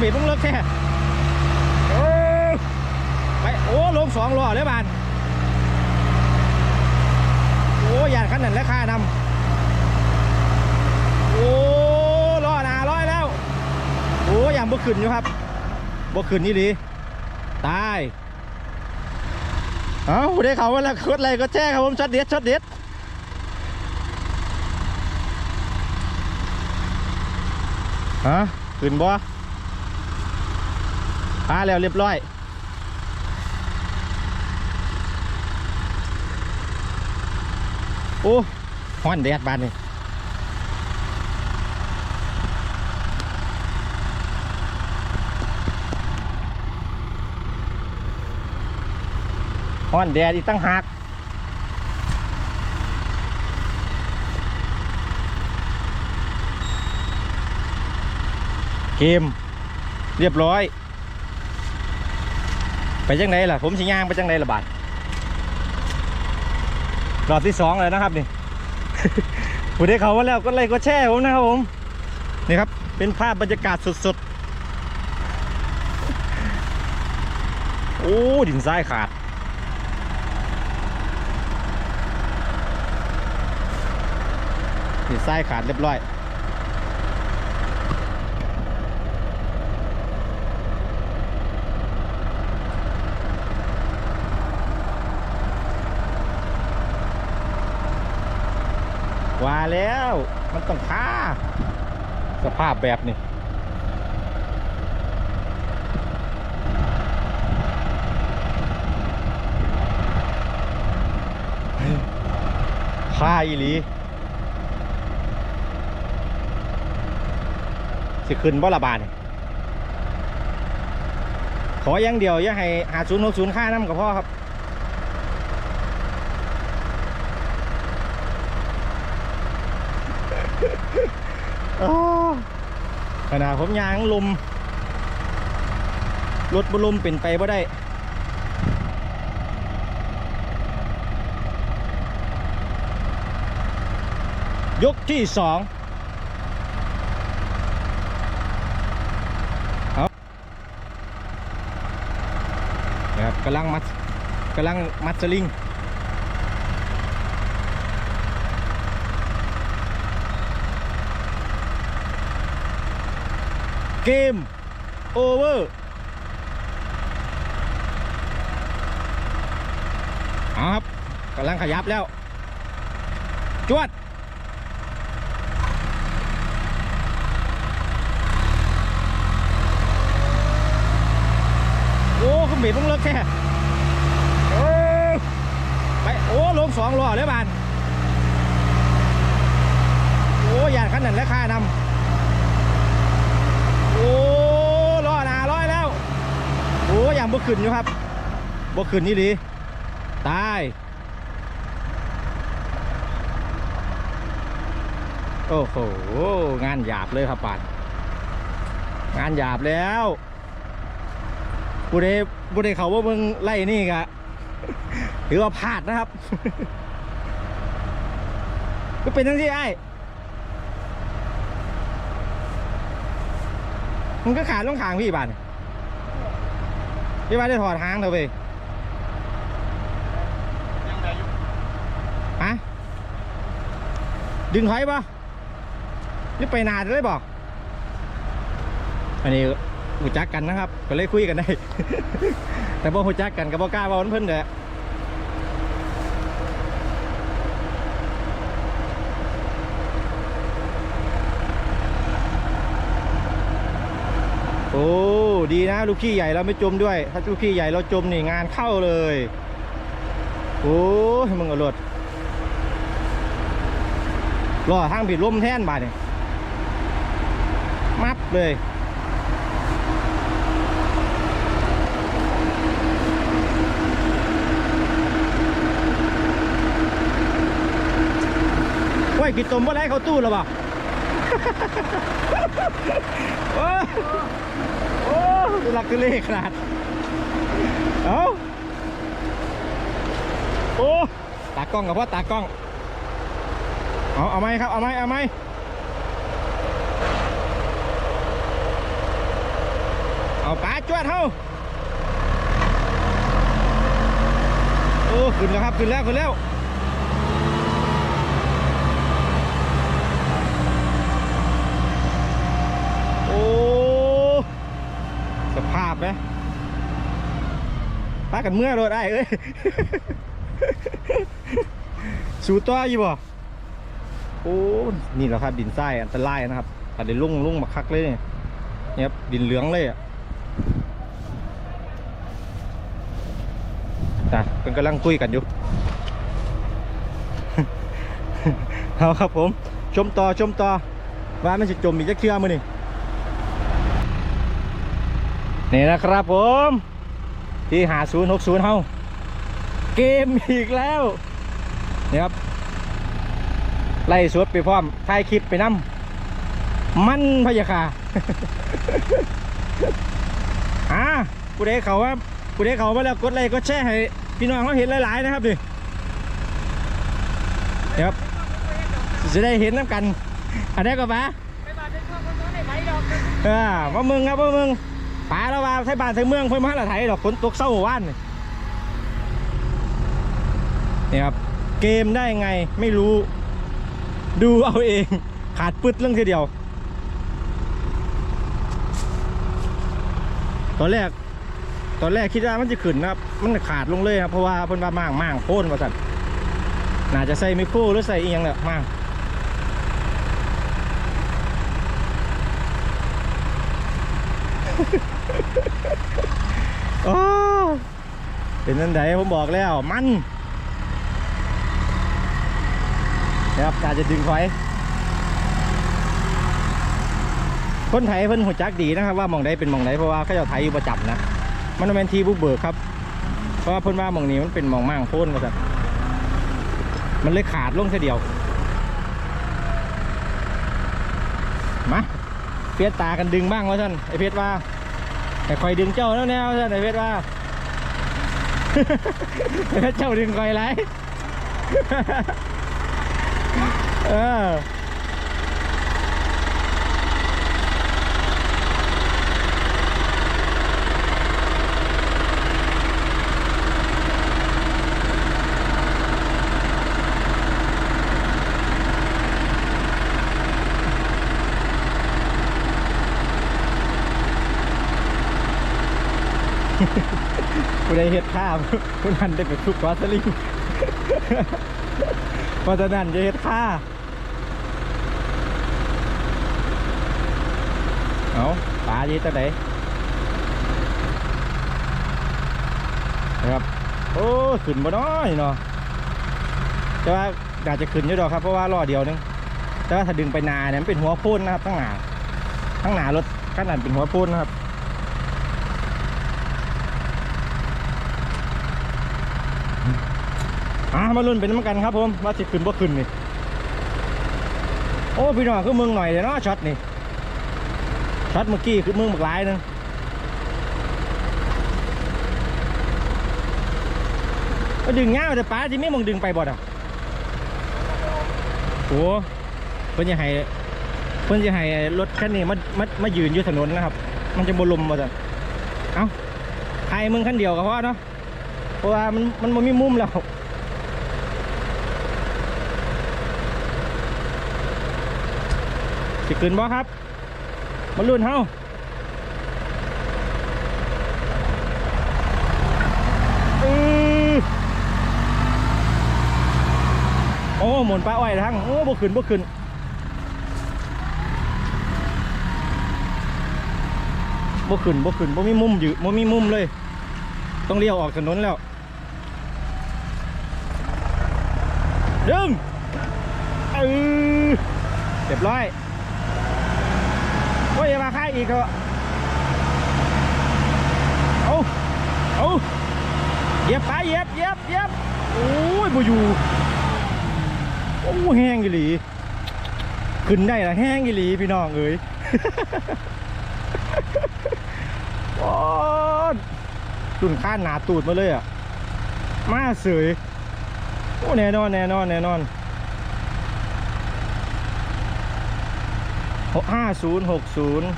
เบ็ดมึงเลิกแค่โอ้ไปโอ้ลงสองล้อเลยบานโอ้ยานขันนั้นแล้วค่านำโอ้ล้อหนาร้อยแล้วโอ้ยางบ่ขึ้นอยู่ครับบ่ขึ้นนี่ดีตายเอ้าได้เขาว่าแล้วกดอะไรก็แจ้ครับผมช็อตเด็ดช็อตเด็ดฮะขึ้นบ่ พาแล้วเรียบร้อย โอ้ฮ้อนแดดบานนี่ฮ้อนแดดอีกตั้งหากเกมเรียบร้อย ไปจังไหนล่ะ ผมสิย่างไปจังไหนล่ะบาทรอบที่สองเลยนะครับนี่ผู้ได้เขาว่าแล้วก็ไลค์ก็แช่ผมนะครับผม นี่ครับ เป็นภาพบรรยากาศสดๆ โอ้ ดินทรายขาด ดินทรายขาดเรียบร้อย ว่าแล้วมันต้องท่าสภาพแบบนี้ท่าอีหลีสิขึ้นบ่ละบาทขออย่างเดียวอย่าให้หาศูนย์หกศูนย์ค่าน้ำกับพ่อครับ ขนาดผมยางลมรถบลมเป็นไปบ่ได้ยกที่สองนะครับกำลังมัดกำลังมัดสลิง เกมโอเวอร์ครับกำลังขยับแล้ว จวด โอ้คุณเบ็ดต้องเลิกแค่โอ้ไป โอ้ ลงสองล้อเลยบาน โอ้ยานขันนั้นแล้วค่านำ โอ้ล้อหนาร้อยแล้ว บ่ขึ้นอยู่ครับบ่ขึ้นนี่ดีตายโอ้โหงานหยาบเลยครับปานงานหยาบแล้วบุได้บุได้เขาว่ามึงไล่นี่กะถือว่าพลาดนะครับ ก็เป็นทั้งที่ไอ้มันก็ขาดลงขางพี่บาน พี่บาได้ถอดหางเถอะไปยังไงอยู่ฮะดึงถอยปะนี่ไปนานเลยบอก อันนี้หูจักกันนะครับ ก็เลยคุยกันได้ แต่พอหูจักกันกับบอกล้าบอกเพิ่นเด้อ โอ้ดีนะ ลูกขี้ใหญ่เราไม่จมด้วย ถ้าลูกขี้ใหญ่เราจมนี่งานเข้าเลย โอ้ยมึงเอารถรอทางผิดลมแท่นบาดเนี่ยมับเลยโอ้ยกินตมบ่ได้เขาตู้หรอเปล่า โอ้โอ้ยทุลักทุเลขนาด เอ้า โอ้ ตากล้องกับพ่อตากล้อง เอาเอาไหมครับ เอาไหมเอาไหมเอาปลาจวดเฮาโอ้ ขึ้นแล้วครับ ขึ้นแล้ว ขึ้นแล้ว โอ้ สภาพ ไหมปากันเมื่อรถได้เอ้ย สูต่ออยู่บ่ โอ้ นี่แหละครับดินทรายอันตรายนะครับถ้าได้ลุ่งลุ่งมาคักเลยเนี่ยครับดินเหลืองเลยอะนะเป็นกำลังคุยกันอยู่ เอาครับผม ชมต่อชมต่อว่ามันจะจมอีกจะเคลือมือนี่ นี่นะครับผมที่หาศูนย์หกศูนย์เฮาเกมอีกแล้วนี่ครับไล่สวดไปพร้อมถ่ายคลิปไปนำมันพะยาคาอ่าผู้ใดเขาว่าผู้ใดเขามาแล้วกดไลค์กดแชร์ให้พี่น้องเขาเห็นหลายๆนะครับดินี่ครับจะได้เห็นน้ำกัน อันนี้ก็ปะไม่บาดเป็นพ่อคนน้อยในไหวดอกเออว่ามึงครับว่ามึง ปาแล้วว่าไทยบ้านไทยเมืองเพิ่นมาละไทยดอกฝนตกเศร้าว่านนี่นี่ครับเกมได้ไงไม่รู้ ดูเอาเอง ขาดปึดเรื่องทีเดียว ตอนแรก ตอนแรกคิดว่ามันจะขึ้นนะครับ มันขาดลงเลยครับเพราะว่าเพิ่นว่าม่างม่างโค่นว่าสั่นน่าจะใส่ไมโครหรือใส่อียังแหละม่าง โอ้ เป็นนั่นไดผมบอกแล้วมันนะครับการจะดึงไฟคนไทยเพิ่นหัวจักดีนะครับว่ามองใดเป็นมองใดเพราะว่าเขาจะไทยอยู่ประจำนะมันเป็นทีบุกเบิกครับ เพราะว่าเพิ่นว่ามองนี้มันเป็นมองมั่งโพ้นมาสักมันเลยขาดลงทีเดียวมา เพียตากันดึงบ้างว่าท่านไอเพชรว่า แต่คอยดึงเจ้าแล้วแนวท่านไอเพชรว่าไอเพชรเจ้าดึงคอยไรเออ ผู้ใดเฮ็ดข้ามผู้นั้นได้ไปทุกวาสลิงเพราะฉะนั้นจะเฮ็ดค่าเอาปลาดีตัวไหนนะครับ โอ้ขึ้นบ่น้อยเนาะแต่ว่าอาจจะขึ้นอยู่ดอกครับเพราะว่าล้อเดียวนึงแต่ว่าถ้าดึงไปนาเนี่ยมันเป็นหัวโพ่นนะครับทั้งหนาทั้งหนารถขนนั้นเป็นหัวโพ่นนะครับ อะมาลุ้นเป็นน้ำกันครับผมว่าจะขึ้นบ่ขึ้นนี่โอ้พี่น้องคือมึงหน่อยเลยเนาะช็อตนี่ช็อตเมื่อกี้คือมึงบักหลายนึงก็ดึงเงาแต่ป้าที่ไม่มองดึงไปบ่ดอะโอ้เพิ่นจะให้เพิ่นจะให้รถคันนี้มามามายืนอยู่ถนนนะครับ มันจะบลมมาจ้ะเอ้าใครมึงคันเดียวก็พอเนาะ เพราะว่ามันมันบ่มีมุมแล้วสิขึ้นบ่ครับมาลุ้นเฮาอือโอ้หมุนปลาอ้อยทั้งโอ้บ่ขึ้นบ่ขึ้นบ่ขึ้นบ่ขึ้นบ่มีมุมอยู่บ่มีมุมเลย ต้องเลี้ยวออกถนนแล้ว ดึงเออเรียบร้อยโอ้ยมาค่ายอีกเถอเอาเอาเหยียบไปเหยียบเหยียบเหยียบโอ้ยบ่อยู่โอ้แห้งอีหลี ขึ้นได้ละแห้งอีหลีพี่น้องเอ้ยโอ้ยตุ่นข้านหนาตูดมาเลยอะ มาเสย โอ้แน่นอนแน่นอนแน่นอนหกห้าศูนย์หกศูนย์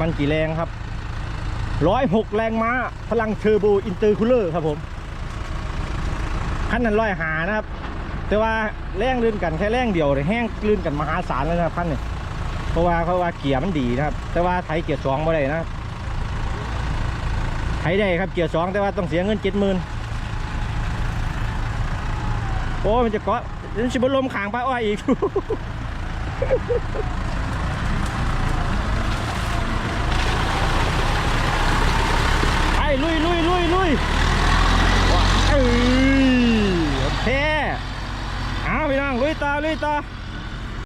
มันกี่แรงครับร้อยหกแรงม้า พลังเทอร์โบอินเตอร์คูลเลอร์ครับผมคันนั้นร้อยหานะครับ แต่ว่าแรงลื่นกันแค่แรงเดียวเลยแห้งลื่นกันมหาศาลเลยนะครับคันนี้เพราะว่าเพราะว่าเกียร์มันดีนะครับ แต่ว่าไถเกียร์สองไม่ได้นะไถได้ครับเกียร์สองแต่ว่าต้องเสียเงินเจ็ดหมื่น โอ้มันจะเกาะมันจะบลมขางป้าอ้อยอีกไปลุยลุยลุยลุยว้าเอ้ยโอเคเอาไปนั่งลุยตาลุยตา